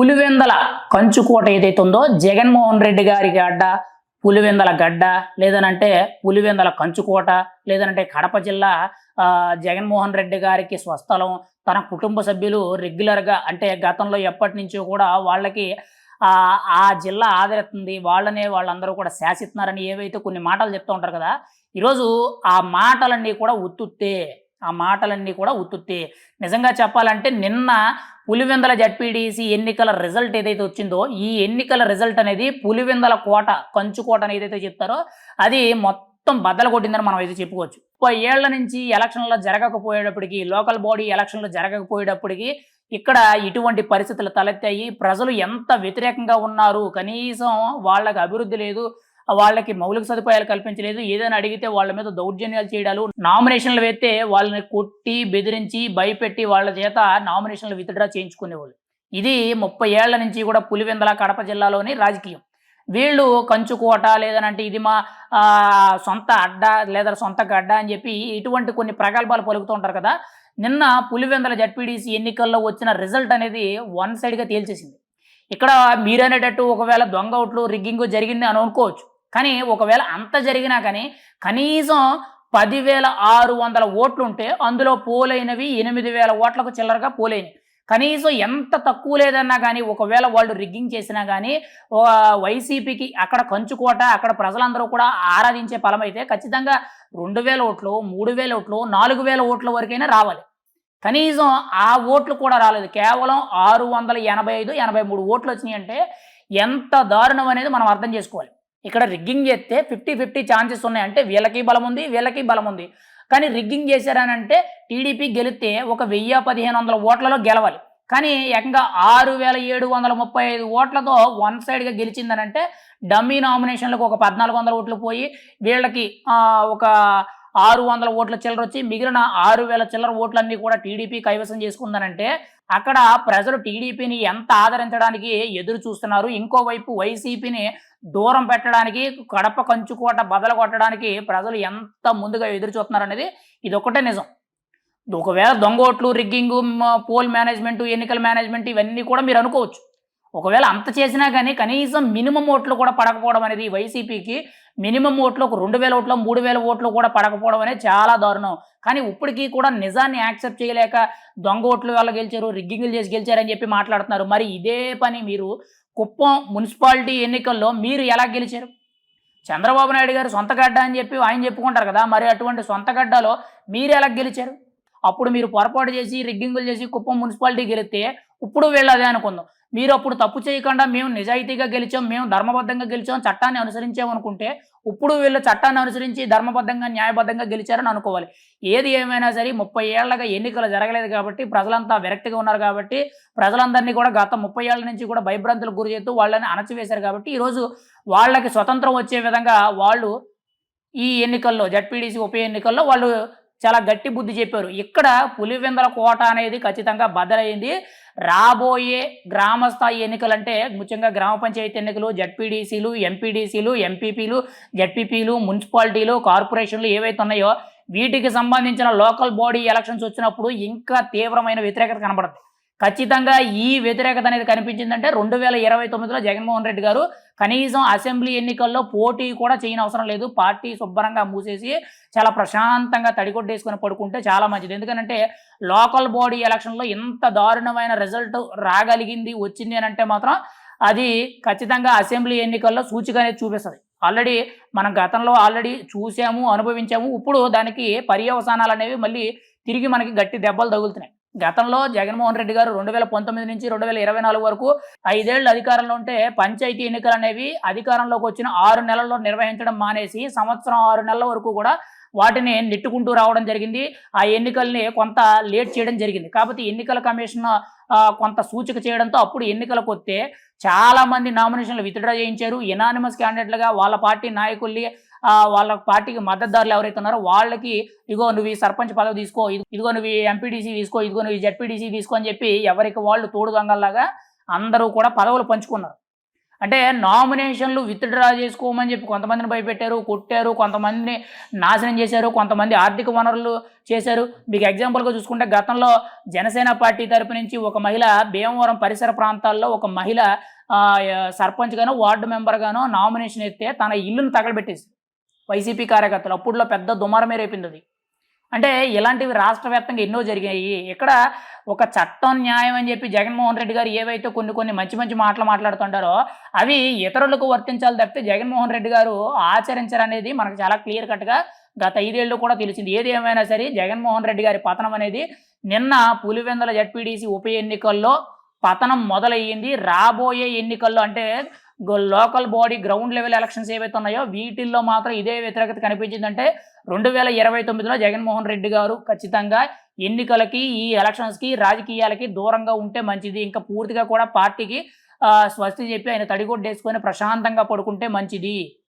పులివెందల కంచుకోట ఏదైతే ఉందో జగన్మోహన్ రెడ్డి గారి గడ్డ పులివెందల గడ్డ లేదనంటే పులివెందల కంచుకోట లేదనంటే కడప జిల్లా జగన్మోహన్ రెడ్డి గారికి స్వస్థలం తన కుటుంబ సభ్యులు రెగ్యులర్గా అంటే గతంలో ఎప్పటి నుంచో కూడా వాళ్ళకి ఆ ఆ జిల్లా ఆదరిస్తుంది. వాళ్ళనే వాళ్ళందరూ కూడా శాసిస్తున్నారని ఏవైతే కొన్ని మాటలు చెప్తూ ఉంటారు కదా ఈరోజు ఆ మాటలన్నీ కూడా ఉత్తుత్తే ఆ మాటలన్నీ కూడా ఉత్తుత్తే. నిజంగా చెప్పాలంటే నిన్న పులివెందల జడ్పీడీసీ ఎన్నికల రిజల్ట్ ఏదైతే వచ్చిందో ఈ ఎన్నికల రిజల్ట్ అనేది పులివెందల కోట కంచుకోట అని ఏదైతే చెప్తారో అది మొత్తం బద్దలు కొట్టిందని మనం అయితే చెప్పుకోవచ్చు. ముప్పై ఏళ్ళ నుంచి ఎలక్షన్లో జరగకపోయేటప్పటికి లోకల్ బాడీ ఎలక్షన్లు జరగకపోయేటప్పటికి ఇక్కడ ఇటువంటి పరిస్థితులు తలెత్తాయి. ప్రజలు ఎంత వ్యతిరేకంగా ఉన్నారు కనీసం వాళ్ళకి అభివృద్ధి లేదు వాళ్ళకి మౌలిక సదుపాయాలు కల్పించలేదు. ఏదైనా అడిగితే వాళ్ళ మీద దౌర్జన్యాలు చేయడాలు నామినేషన్లు వేస్తే వాళ్ళని కొట్టి బెదిరించి భయపెట్టి వాళ్ళ చేత నామినేషన్లు విత్డ్రా చేయించుకునేవాళ్ళు. ఇది ముప్పై ఏళ్ళ నుంచి కూడా పులివెందల కడప జిల్లాలోని రాజకీయం. వీళ్ళు కంచుకోట లేదనంటే ఇది మా సొంత అడ్డ లేదా సొంత గడ్డ అని చెప్పి ఇటువంటి కొన్ని ప్రగల్భాలు పలుకుతూ ఉంటారు కదా. నిన్న పులివెందల జడ్పీడీసీ ఎన్నికల్లో వచ్చిన రిజల్ట్ అనేది వన్ సైడ్గా తేల్చేసింది. ఇక్కడ మీరనేటట్టు ఒకవేళ దొంగ ఓట్లు రిగ్గింగ్ జరిగింది అని అనుకోవచ్చు. కానీ ఒకవేళ అంత జరిగినా కానీ కనీసం పదివేల ఆరు వందల ఓట్లు ఉంటే అందులో పోలైనవి ఎనిమిది వేల ఓట్లకు చిల్లరగా పోలైనవి. కనీసం ఎంత తక్కువ లేదన్నా కానీ ఒకవేళ వాళ్ళు రిగ్గింగ్ చేసినా కానీ వైసీపీకి అక్కడ కంచుకోట అక్కడ ప్రజలందరూ కూడా ఆరాధించే ఫలం అయితే ఖచ్చితంగా రెండు వేల ఓట్లు మూడు వేల ఓట్లు నాలుగు వేల ఓట్ల వరకైనా రావాలి. కనీసం ఆ ఓట్లు కూడా రాలేదు. కేవలం ఆరు వందల ఎనభై ఐదు ఎనభై మూడు ఓట్లు వచ్చినాయి అంటే ఎంత దారుణం అనేది మనం అర్థం చేసుకోవాలి. ఇక్కడ రిగ్గింగ్ చేస్తే ఫిఫ్టీ ఫిఫ్టీ ఛాన్సెస్ ఉన్నాయి. అంటే వీళ్ళకి బలం ఉంది వీళ్ళకి బలం ఉంది. కానీ రిగ్గింగ్ చేశారనంటే టీడీపీ గెలిస్తే ఒక వెయ్యి పదిహేను వందల ఓట్లలో గెలవాలి. కానీ ఏకంగా ఆరు వేల ఏడు వందల ముప్పై ఐదు ఓట్లతో వన్ సైడ్గా గెలిచిందనంటే డమ్మీ నామినేషన్లకు ఒక పద్నాలుగు వందల ఓట్లు పోయి వీళ్ళకి ఒక ఆరు వందల ఓట్ల చిల్లర వచ్చి మిగిలిన ఆరు వేల చిల్లర ఓట్లన్నీ కూడా టీడీపీ కైవసం చేసుకుందనంటే అక్కడ ప్రజలు టీడీపీని ఎంత ఆదరించడానికి ఎదురు చూస్తున్నారు ఇంకోవైపు వైసీపీని దూరం పెట్టడానికి కడప కంచుకోట బదలు కొట్టడానికి ప్రజలు ఎంత ముందుగా ఎదురు చూస్తున్నారు అనేది ఇది ఒకటే నిజం. ఒకవేళ దొంగ ఓట్లు రిగ్గింగ్ పోల్ మేనేజ్మెంట్ ఎన్నికల మేనేజ్మెంట్ ఇవన్నీ కూడా మీరు అనుకోవచ్చు. ఒకవేళ అంత చేసినా కానీ కనీసం మినిమం ఓట్లు కూడా పడకపోవడం అనేది వైసీపీకి మినిమం ఓట్లు ఒక రెండు వేల ఓట్లు మూడు వేల ఓట్లు కూడా పడకపోవడం అనేది చాలా దారుణం. కానీ ఇప్పటికీ కూడా నిజాన్ని యాక్సెప్ట్ చేయలేక దొంగ ఓట్లు వల్ల గెలిచారు రిగ్గింగ్లు చేసి గెలిచారని చెప్పి మాట్లాడుతున్నారు. మరి ఇదే పని మీరు కుప్పం మున్సిపాలిటీ ఎన్నికల్లో మీరు ఎలా గెలిచారు? చంద్రబాబు నాయుడు గారు సొంత గడ్డ అని చెప్పి ఆయన చెప్పుకుంటారు కదా మరి అటువంటి సొంత గడ్డలో మీరు ఎలా గెలిచారు? అప్పుడు మీరు పొరపాటు చేసి రిగ్గింగులు చేసి కుప్పం మున్సిపాలిటీ గెలిస్తే ఇప్పుడు వీళ్ళు అదే అనుకుందాం. మీరు అప్పుడు తప్పు చేయకుండా మేము నిజాయితీగా గెలిచాం మేము ధర్మబద్ధంగా గెలిచాం చట్టాన్ని అనుసరించామనుకుంటే ఇప్పుడు వీళ్ళు చట్టాన్ని అనుసరించి ధర్మబద్ధంగా న్యాయబద్ధంగా గెలిచారని అనుకోవాలి. ఏది ఏమైనా సరే ముప్పై ఏళ్ళగా ఎన్నికలు జరగలేదు కాబట్టి ప్రజలంతా విరక్తిగా ఉన్నారు కాబట్టి ప్రజలందరినీ కూడా గత ముప్పై ఏళ్ళ నుంచి కూడా భయభ్రాంతులకు గురి చేస్తూ వాళ్ళని అణచివేశారు కాబట్టి ఈరోజు వాళ్ళకి స్వతంత్రం వచ్చే విధంగా వాళ్ళు ఈ ఎన్నికల్లో జడ్పీడీసీ ఉప ఎన్నికల్లో వాళ్ళు చాలా గట్టి బుద్ధి చెప్పారు. ఇక్కడ పులివెందల కోట అనేది ఖచ్చితంగా బదలైంది రాబోయే గ్రామ స్థాయి ఎన్నికలు అంటే ముఖ్యంగా గ్రామ పంచాయతీ ఎన్నికలు జడ్పీడీసీలు ఎంపీడీసీలు ఎంపీపీలు జడ్పీపీలు మున్సిపాలిటీలు కార్పొరేషన్లు ఏవైతే ఉన్నాయో వీటికి సంబంధించిన లోకల్ బాడీ ఎలక్షన్స్ వచ్చినప్పుడు ఇంకా తీవ్రమైన వ్యతిరేకత కనబడుతుంది ఖచ్చితంగా ఈ వ్యతిరేకత అనేది కనిపించిందంటే రెండు వేల ఇరవై తొమ్మిదిలో జగన్మోహన్ రెడ్డి గారు కనీసం అసెంబ్లీ ఎన్నికల్లో పోటీ కూడా చేయని అవసరం లేదు. పార్టీ శుభ్రంగా మూసేసి చాలా ప్రశాంతంగా తడికొట్టేసుకొని పడుకుంటే చాలా మంచిది. ఎందుకంటే లోకల్ బాడీ ఎలక్షన్లో ఇంత దారుణమైన రిజల్ట్ రాగలిగింది వచ్చింది అని అంటే మాత్రం అది ఖచ్చితంగా అసెంబ్లీ ఎన్నికల్లో సూచిక అనేది చూపిస్తుంది. ఆల్రెడీ మనం గతంలో ఆల్రెడీ చూసాము అనుభవించాము. ఇప్పుడు దానికి పర్యవసానాలు అనేవి మళ్ళీ తిరిగి మనకి గట్టి దెబ్బలు తగులుతున్నాయి. గతంలో జగన్మోహన్ రెడ్డి గారు రెండు వేల పంతొమ్మిది నుంచి రెండు వేల ఇరవై నాలుగు వరకు ఐదేళ్ళు అధికారంలో ఉంటే పంచాయతీ ఎన్నికలు అనేవి అధికారంలోకి వచ్చిన ఆరు నెలల్లో నిర్వహించడం మానేసి సంవత్సరం ఆరు నెలల వరకు కూడా వాటిని నెట్టుకుంటూ రావడం జరిగింది. ఆ ఎన్నికల్ని కొంత లేట్ చేయడం జరిగింది. కాబట్టి ఎన్నికల కమిషన్ కొంత సూచిక చేయడంతో అప్పుడు ఎన్నికలకు వస్తే చాలామంది నామినేషన్లు విత్డ్రా చేయించారు. ఎనానిమస్ క్యాండిడేట్లుగా వాళ్ళ పార్టీ నాయకుల్ని వాళ్ళ పార్టీకి మద్దతుదారులు ఎవరైతే ఉన్నారో వాళ్ళకి ఇగో నువ్వు సర్పంచ్ పదవి తీసుకో ఇది- ఇదిగో నువ్వు ఎంపీడీసీ తీసుకో ఇదిగో నువ్వు ఈ తీసుకో అని చెప్పి ఎవరికి వాళ్ళు తోడు దొంగల్లాగా అందరూ కూడా పదవులు పంచుకున్నారు. అంటే నామినేషన్లు విత్డ్రా చేసుకోమని చెప్పి కొంతమందిని భయపెట్టారు కొట్టారు కొంతమందిని నాశనం చేశారు కొంతమంది ఆర్థిక వనరులు చేశారు. మీకు ఎగ్జాంపుల్గా చూసుకుంటే గతంలో జనసేన పార్టీ తరపు నుంచి ఒక మహిళ భీమవరం పరిసర ప్రాంతాల్లో ఒక మహిళ ఆ, సర్పంచ్ వార్డు మెంబర్గానో నామినేషన్ ఎత్తే తన ఇల్లును తగలబెట్టేసి వైసీపీ కార్యకర్తలు అప్పుడులో పెద్ద దుమారమే రేపింది అది. అంటే ఇలాంటివి రాష్ట్ర వ్యాప్తంగా ఎన్నో జరిగాయి. ఇక్కడ ఒక చట్టం న్యాయం అని చెప్పి జగన్మోహన్ రెడ్డి గారు ఏవైతే కొన్ని కొన్ని మంచి మంచి మాటలు మాట్లాడుతుంటారో అవి ఇతరులకు వర్తించాలి తప్పితే జగన్మోహన్ రెడ్డి గారు ఆచరించరనేది మనకు చాలా క్లియర్ కట్గా గత ఐదేళ్ళు కూడా తెలిసింది. ఏది ఏమైనా సరే జగన్మోహన్ రెడ్డి గారి పతనం అనేది నిన్న పులివెందుల జడ్పీడీసీ ఉప ఎన్నికల్లో పతనం మొదలయ్యింది. రాబోయే ఎన్నికల్లో అంటే local body ground level elections ఏవైతే ఉన్నాయో వీటిల్లో మాత్రం ఇదే వ్యతిరేకత కనిపించిందంటే రెండు వేల ఇరవై తొమ్మిదిలో జగన్మోహన్ రెడ్డి గారు ఖచ్చితంగా ఎన్నికలకి ఈ ఎలక్షన్స్కి రాజకీయాలకి దూరంగా ఉంటే మంచిది. ఇంకా పూర్తిగా కూడా పార్టీకి స్వస్తి చెప్పి ఆయన తడిగొడ్డేసుకొని ప్రశాంతంగా పడుకుంటే మంచిది.